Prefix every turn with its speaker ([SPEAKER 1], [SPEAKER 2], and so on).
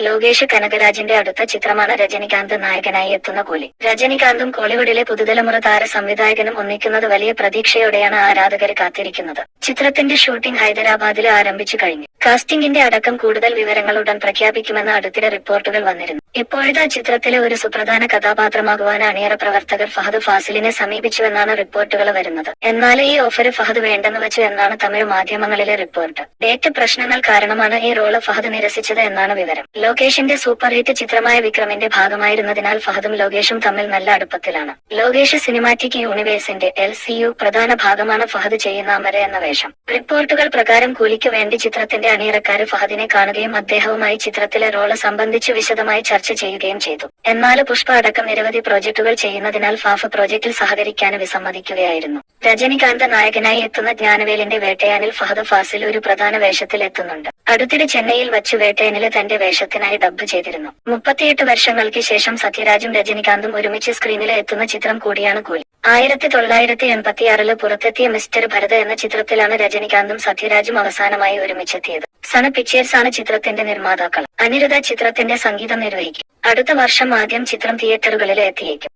[SPEAKER 1] ലോകേഷ് കനകരാജിന്റെ അടുത്ത ചിത്രമാണ് രജനികാന്ത് നായകനായി എത്തുന്ന കൂലി. രജനികാന്തും കോളിവുഡിലെ പുതുതലമുറ താര സംവിധായകനും ഒന്നിക്കുന്നത് വലിയ പ്രതീക്ഷയോടെയാണ് ആരാധകർ കാത്തിരിക്കുന്നത്. ചിത്രത്തിന്റെ ഷൂട്ടിംഗ് ഹൈദരാബാദിൽ ആരംഭിച്ചു കഴിഞ്ഞു. കാസ്റ്റിംഗിന്റെ അടക്കം കൂടുതൽ വിവരങ്ങൾ ഉടൻ പ്രഖ്യാപിക്കുമെന്ന് അടുത്തിടെ റിപ്പോർട്ടുകൾ വന്നിരുന്നു. ഇപ്പോഴത്തെ ചിത്രത്തിലെ ഒരു സുപ്രധാന കഥാപാത്രമാകുവാൻ അണിയറ പ്രവർത്തകർ ഫഹദ് ഫാസിലിനെ സമീപിച്ചുവെന്നാണ് റിപ്പോർട്ടുകൾ വരുന്നത്. എന്നാൽ ഈ ഓഫർ ഫഹദ് വേണ്ടെന്ന് വെച്ചു എന്നാണ് തമിഴ് മാധ്യമങ്ങളിലെ റിപ്പോർട്ട്. ഡേറ്റ് പ്രശ്നങ്ങൾ കാരണമാണ് ഈ റോൾ ഫഹദ് നിരസിച്ചത് എന്നാണ് വിവരം. ലോകേഷിന്റെ സൂപ്പർ ഹിറ്റ് ചിത്രമായ വിക്രമിന്റെ ഭാഗമായിരുന്നതിനാൽ ഫഹദും ലോകേഷും തമ്മിൽ നല്ല അടുപ്പത്തിലാണ്. ലോകേഷ് സിനിമാറ്റിക് യൂണിവേഴ്സിന്റെ എൽ സി യു പ്രധാന ഭാഗമാണ് ഫഹദ് ചെയ്യുന്ന അമര എന്ന വേഷം. റിപ്പോർട്ടുകൾ പ്രകാരം കൂലിക്ക് വേണ്ടി ചിത്രത്തിന്റെ അണിയറക്കാർ ഫഹദിനെ കാണുകയും അദ്ദേഹവുമായി ചിത്രത്തിലെ റോൾ സംബന്ധിച്ച് വിശദമായി ചർച്ച ചെയ്യുകയും ചെയ്തു. എന്നാൽ പുഷ്പ അടക്കം നിരവധി പ്രോജക്ടുകൾ ചെയ്യുന്നതിനാൽ ഫാഫ് പ്രോജക്റ്റിൽ സഹകരിക്കാൻ വിസമ്മതിക്കുകയായിരുന്നു. രജനികാന്ത് നായകനായി എത്തുന്ന ജ്ഞാനവേലിന്റെ വേട്ടയാനിൽ ഫഹദ് ഫാസിൽ ഒരു പ്രധാന വേഷത്തിൽ എത്തുന്നുണ്ട്. അടുത്തിടെ ചെന്നൈയിൽ വച്ച് വേട്ടയാനിൽ തന്റെ വേഷത്തിനായി ഡബ്ബ് ചെയ്തിരുന്നു. മുപ്പത്തിയെട്ട് വർഷങ്ങൾക്ക് ശേഷം സത്യരാജും രജനികാന്തും ഒരുമിച്ച് സ്ക്രീനിൽ എത്തുന്ന ചിത്രം കൂടിയാണ് കൂലി. ആയിരത്തി തൊള്ളായിരത്തി എൺപത്തിയാറിൽ പുറത്തെത്തിയ മിസ്റ്റർ ഭരത് എന്ന ചിത്രത്തിലാണ് രജനികാന്തും സത്യരാജും അവസാനമായി ഒരുമിച്ചെത്തിയത്. സണ പിക്ചേഴ്സ് ആണ് ചിത്രത്തിന്റെ നിർമ്മാതാക്കൾ. അനിരുദ്ധ ചിത്രത്തിന്റെ സംഗീതം നിർവഹിക്കും. അടുത്ത വർഷം ആദ്യം ചിത്രം തിയേറ്ററുകളിൽ എത്തിയേക്കും.